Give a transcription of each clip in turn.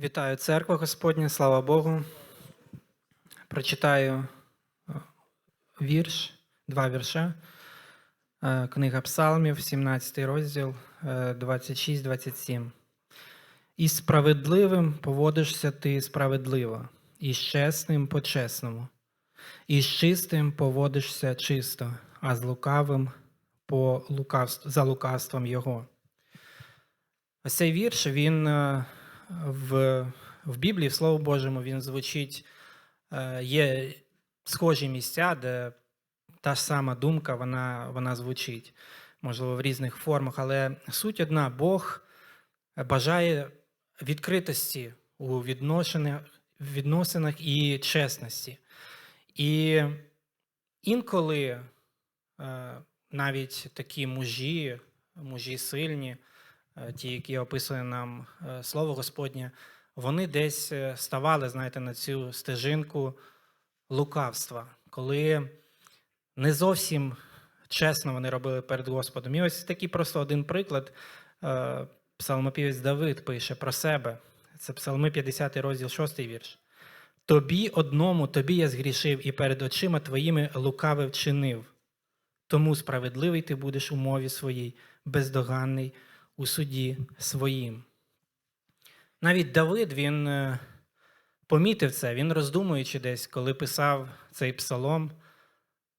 Вітаю церква Господня, слава Богу. Прочитаю е, вірш, два вірша. Е, Книга Псалмів, 17 розділ, е, 26-27. І справедливим поводишся ти справедливо, і з чесним по-чесному, і з чистим поводишся чисто, а з лукавим по лукавств, за лукавством його. Ось цей вірш, він е, в, в Біблії, в Слово Божому, він звучить, е, є схожі місця, де та ж сама думка вона, вона звучить, можливо, в різних формах, але суть одна: Бог бажає відкритості у відносинах і чесності. І інколи е, навіть такі мужі, мужі сильні, ті, які описує нам е, Слово Господнє, вони десь е, ставали, знаєте, на цю стежинку лукавства, коли не зовсім чесно вони робили перед Господом. І ось такий просто один приклад. Е, Псалмопівець Давид пише про себе. Це Псалми 50 розділ, 6 вірш. Тобі одному, тобі я згрішив, і перед очима твоїми лукаве вчинив. Тому справедливий ти будеш у мові своїй, бездоганний у суді своїм. Навіть Давид він е, помітив це, він роздумуючи десь, коли писав цей псалом,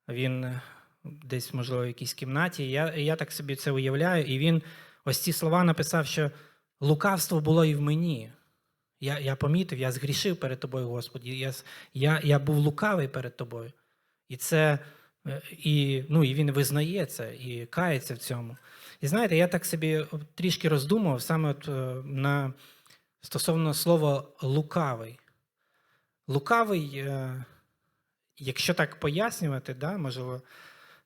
він е, десь, можливо, в якійсь кімнаті. Я, я так собі це уявляю, і він ось ці слова написав, що лукавство було і в мені. Я, я помітив, я згрішив перед тобою, Господі. Я, я, я був лукавий перед тобою. І це і, ну, і він визнає це і кається в цьому. І знаєте, я так собі трішки роздумував саме от, е, на стосовно слова лукавий. Лукавий, е, якщо так пояснювати, да, можливо,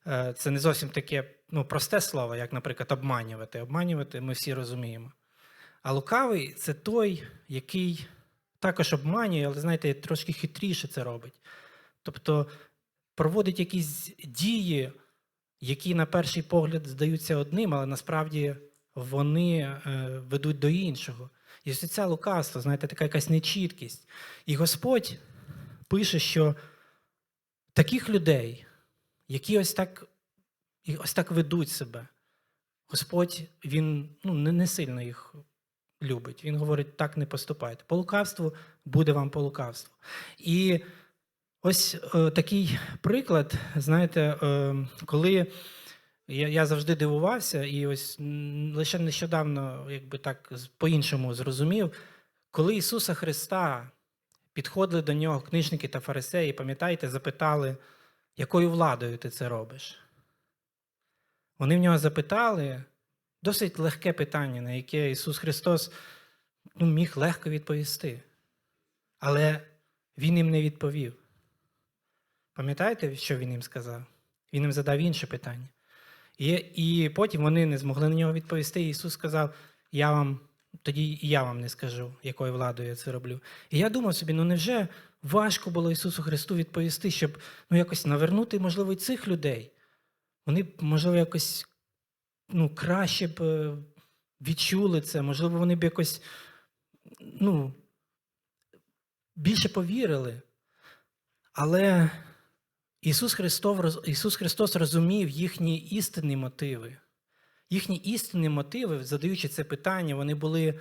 е, це не зовсім таке ну, просте слово, як, наприклад, обманювати. Обманювати ми всі розуміємо. А лукавий це той, який також обманює, але, знаєте, трошки хитріше це робить. Тобто проводить якісь дії, які на перший погляд здаються одним, але насправді вони е, ведуть до іншого. І ось це лукавство, знаєте, така якась нечіткість. І Господь пише, що таких людей, які ось так, ось так ведуть себе, Господь він ну, не, не сильно їх любить. Він говорить, так не поступайте. По лукавству буде вам по лукавству. І ось е, такий приклад, знаєте, е, коли я, я завжди дивувався, і ось лише нещодавно, якби так по-іншому зрозумів, коли Ісуса Христа підходили до нього книжники та фарисеї, пам'ятаєте, запитали, якою владою ти це робиш? Вони в нього запитали досить легке питання, на яке Ісус Христос ну, міг легко відповісти. Але Він їм не відповів. Пам'ятаєте, що він їм сказав? Він їм задав інше питання. І, і потім вони не змогли на нього відповісти. І Ісус сказав: Я вам тоді і я вам не скажу, якою владою я це роблю. І я думав собі, ну невже важко було Ісусу Христу відповісти, щоб ну, якось навернути, можливо, і цих людей? Вони можливо, якось ну, краще б е, відчули це, можливо, вони б якось ну, більше повірили. Але Ісус Христос, Ісус Христос розумів їхні істинні мотиви. Їхні істинні мотиви, задаючи це питання, вони були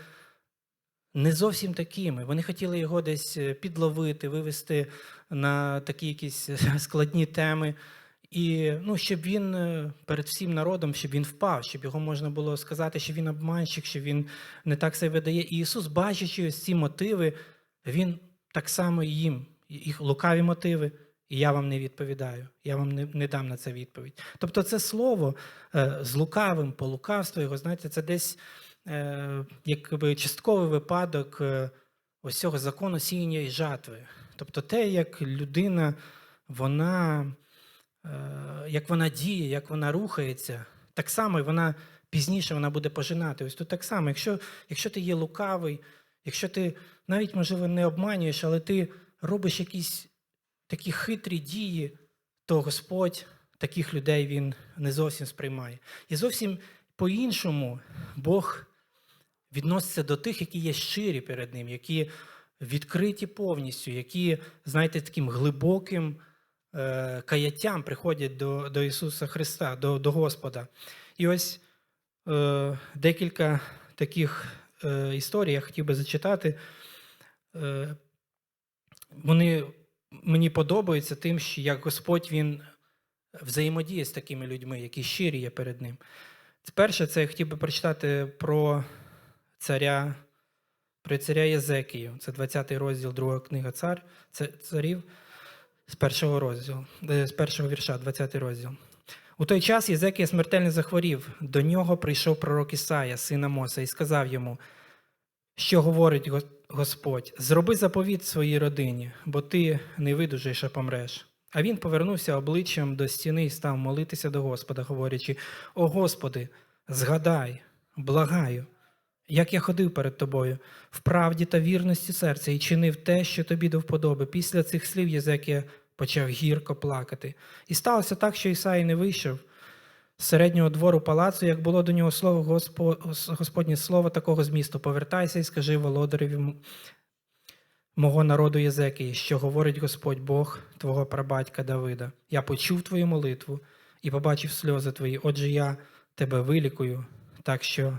не зовсім такими. Вони хотіли його десь е, підловити, вивести на такі якісь е, складні теми. І ну, щоб він е, перед всім народом, щоб він впав, щоб його можна було сказати, що він обманщик, що він не так себе видає. І Ісус, бачачи ось ці мотиви, Він так само їм, їх лукаві мотиви, і я вам не відповідаю. Я вам не, не дам на це відповідь. Тобто, це слово е, з лукавим по лукавству його, знаєте, це десь е, якби частковий випадок е, ось цього закону сіяння і жатви. Тобто, те, як людина, вона, е, як вона діє, як вона рухається, так само вона пізніше вона буде пожинати. Ось тут так само, якщо, якщо ти є лукавий, якщо ти навіть, можливо, не обманюєш, але ти робиш якісь такі хитрі дії, то Господь таких людей він не зовсім сприймає. І зовсім по-іншому Бог відноситься до тих, які є щирі перед ним, які відкриті повністю, які, знаєте, таким глибоким е, каяттям приходять до, до Ісуса Христа, до, до Господа. І ось е, декілька таких е, історій я хотів би зачитати. Е, вони мені подобаються тим, що як Господь Він взаємодіє з такими людьми, які щирі є перед ним. Перше, це я хотів би прочитати про царя, про царя Єзекію. Це 20 розділ, друга книга цар, це царів з першого розділу, е, з першого вірша, 20 розділ. У той час Єзекія смертельно захворів. До нього прийшов пророк Ісая, син Амоса, і сказав йому, що говорить Господь: зроби заповіт своїй родині, бо ти не видужиш, а помреш. А він повернувся обличчям до стіни і став молитися до Господа, говорячи: О Господи, згадай, благаю, як я ходив перед тобою в правді та вірності серця і чинив те, що тобі до вподоби. Після цих слів Єзекія почав гірко плакати. І сталося так, що Ісаї не вийшов середнього двору палацу, як було до нього слово Госпо- Господнє слово такого змісту. Повертайся і скажи володареві мого народу Єзекії, що говорить Господь Бог твого прабатька Давида. Я почув твою молитву і побачив сльози твої. Отже, я тебе вилікую, так що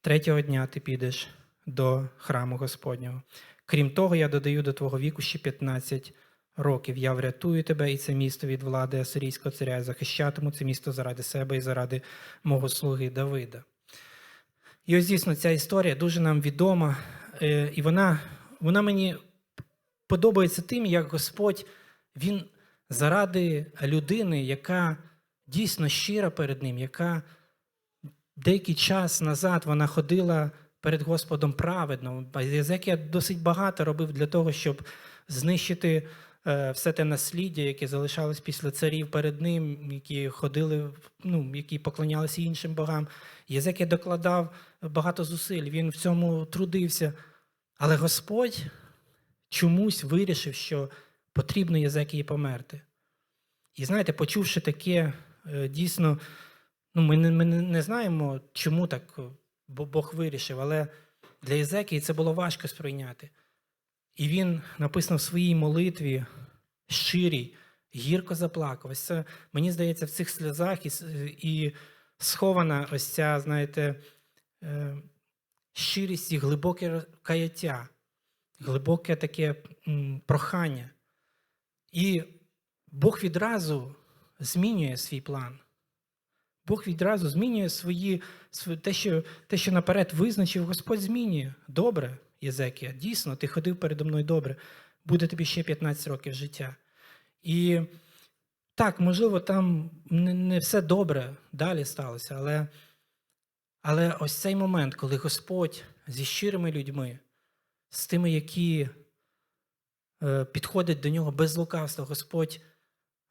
третього дня ти підеш до храму Господнього. Крім того, я додаю до твого віку ще 15 років. Я врятую тебе і це місто від влади Асирійського царя. Я захищатиму це місто заради себе і заради мого слуги Давида. І ось дійсно ця історія дуже нам відома, е, і вона, вона мені подобається тим, як Господь Він заради людини, яка дійсно щира перед ним, яка деякий час назад вона ходила перед Господом праведно. Єзекія досить багато робив для того, щоб знищити все те насліддя, яке залишалось після царів перед ним, які ходили, ну, які поклонялися іншим богам. Єзекія докладав багато зусиль, він в цьому трудився. Але Господь чомусь вирішив, що потрібно Єзекії померти. І знаєте, почувши таке, е, дійсно, ну, ми, не, ми не знаємо, чому так е, Бог вирішив, але для Єзекії це було важко сприйняти. І він написано в своїй молитві щирій, гірко заплакав. Ось це, мені здається, в цих сльозах і, і схована ось ця, знаєте, е, щирість і глибоке каяття, глибоке таке прохання. І Бог відразу змінює свій план. Бог відразу змінює свої, те, що, те, що наперед визначив, Господь змінює. Добре, Єзекія, дійсно, ти ходив передо мною добре. Буде тобі ще 15 років життя. І так, можливо, там не, все добре далі сталося, але, але ось цей момент, коли Господь зі щирими людьми, з тими, які е, підходять до нього без лукавства, Господь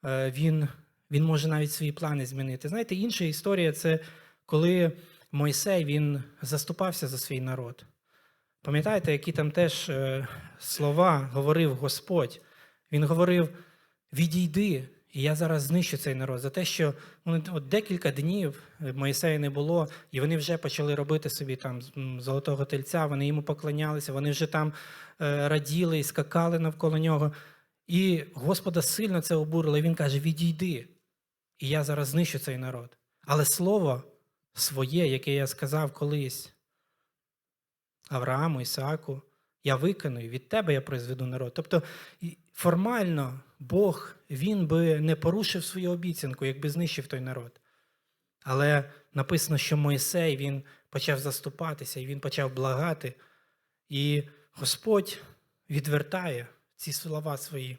е, він, він може навіть свої плани змінити. Знаєте, інша історія це коли Мойсей він заступався за свій народ. Пам'ятаєте, які там теж е, слова говорив Господь? Він говорив: відійди, і я зараз знищу цей народ за те, що вони от декілька днів е, Моїсея не було, і вони вже почали робити собі там золотого тельця, вони йому поклонялися, вони вже там е, раділи і скакали навколо нього. І Господа сильно це обурило. І він каже: Відійди, і я зараз знищу цей народ. Але слово своє, яке я сказав колись Аврааму, Ісааку, я виконую, від тебе я призведу народ. Тобто формально Бог він би не порушив свою обіцянку, якби знищив той народ. Але написано, що Мойсей він почав заступатися, і він почав благати. І Господь відвертає ці слова свої.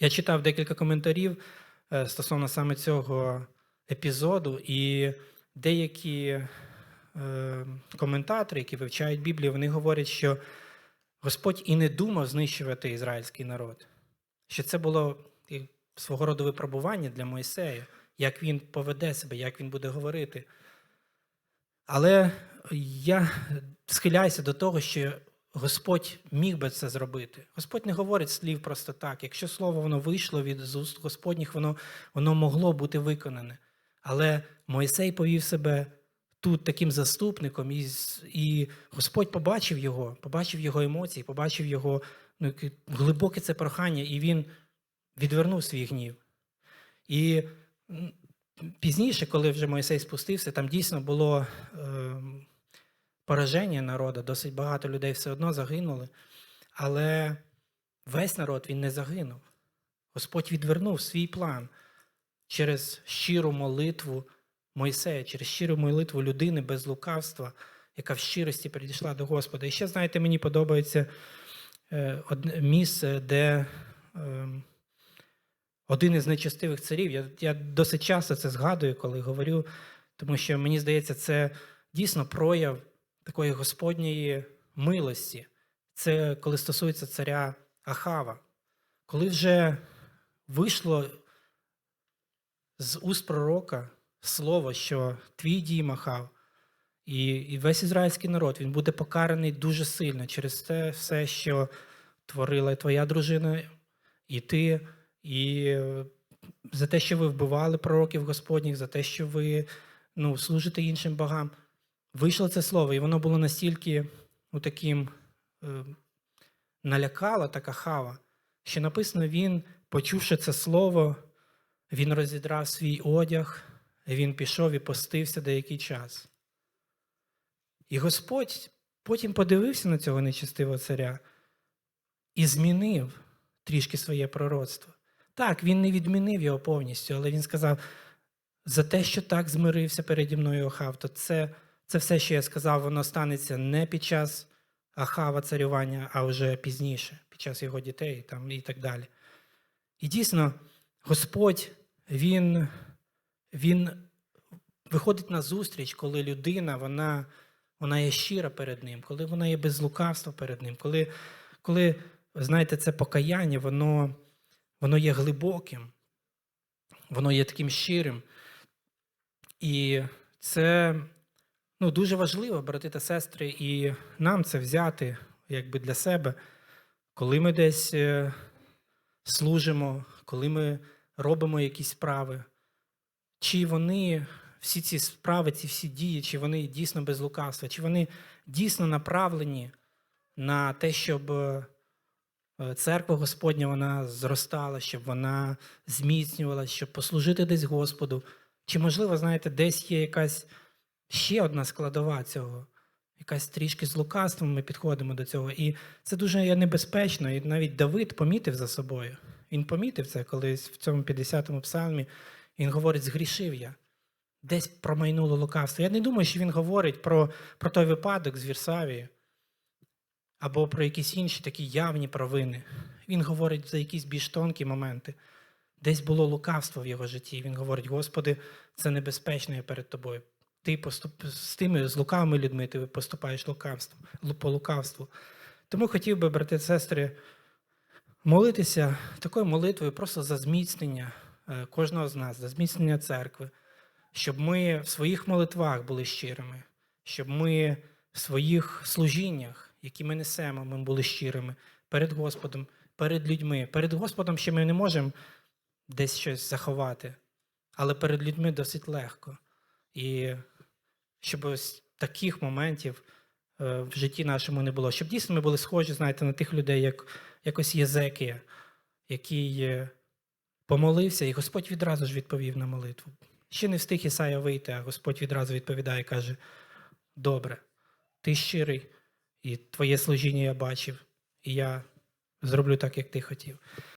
Я читав декілька коментарів е, стосовно саме цього епізоду, і деякі коментатори, які вивчають Біблію, вони говорять, що Господь і не думав знищувати ізраїльський народ, що це було свого роду випробування для Мойсея, як він поведе себе, як він буде говорити. Але я схиляюся до того, що Господь міг би це зробити. Господь не говорить слів просто так. Якщо слово воно вийшло від з уст Господніх, воно, воно могло бути виконане. Але Мойсей повів себе тут таким заступником, і, і Господь побачив його, побачив його емоції, побачив його ну, глибоке це прохання, і він відвернув свій гнів. І пізніше, коли вже Мойсей спустився, там дійсно було е, пораження народу, досить багато людей все одно загинули. Але весь народ він не загинув. Господь відвернув свій план через щиру молитву Мойсея, через щиру молитву людини без лукавства, яка в щирості прийшла до Господа. І ще, знаєте, мені подобається е, місце, де е, один із нечестивих царів. Я, я досить часто це згадую, коли говорю, тому що мені здається, це дійсно прояв такої Господньої милості. Це коли стосується царя Ахава. Коли вже вийшло з уст пророка слово, що твій дім Ахав, і, і весь ізраїльський народ він буде покараний дуже сильно через те все, що творила твоя дружина, і ти, і е, за те, що ви вбивали пророків Господніх, за те, що ви ну, служите іншим богам. Вийшло це слово, і воно було настільки ну, таким е, налякало така хава, що написано, він, почувши це слово, він розідрав свій одяг, він пішов і постився деякий час. І Господь потім подивився на цього нечестивого царя і змінив трішки своє пророцтво. Так, він не відмінив його повністю, але він сказав: за те, що так змирився переді мною Ахав, то це, це все, що я сказав, воно станеться не під час Ахава царювання, а вже пізніше, під час його дітей там, і так далі. І дійсно, Господь, він, він виходить на зустріч, коли людина вона, вона є щира перед ним, коли вона є без лукавства перед ним, коли, коли знаєте, це покаяння, воно, воно є глибоким, воно є таким щирим. І це ну, дуже важливо, брати та сестри, і нам це взяти якби для себе, коли ми десь е, служимо, коли ми робимо якісь справи, чи вони, всі ці справи, ці всі дії, чи вони дійсно без лукавства, чи вони дійсно направлені на те, щоб е, церква Господня вона зростала, щоб вона зміцнювалася, щоб послужити десь Господу. Чи, можливо, знаєте, десь є якась ще одна складова цього, якась трішки з лукавством ми підходимо до цього. І це дуже небезпечно. І навіть Давид помітив за собою. Він помітив це колись в цьому 50-му псалмі. Він говорить: згрішив я. Десь промайнуло лукавство. Я не думаю, що він говорить про, про той випадок з Вірсавії або про якісь інші такі явні провини. Він говорить за якісь більш тонкі моменти. Десь було лукавство в його житті. Він говорить: Господи, це небезпечно я перед тобою. Ти поступ... з тими з лукавими людьми ти поступаєш лукавством, по лукавству. Тому хотів би, брати і сестри, молитися такою молитвою просто за зміцнення кожного з нас, за зміцнення церкви, щоб ми в своїх молитвах були щирими, щоб ми в своїх служіннях, які ми несемо, ми були щирими перед Господом, перед людьми. Перед Господом ще ми не можемо десь щось заховати, але перед людьми досить легко. І щоб ось таких моментів е, в житті нашому не було. Щоб дійсно ми були схожі, знаєте, на тих людей, як якось Єзекія, який е, помолився, і Господь відразу ж відповів на молитву. Ще не встиг Ісая вийти, а Господь відразу відповідає і каже: Добре, ти щирий, і твоє служіння я бачив, і я зроблю так, як ти хотів.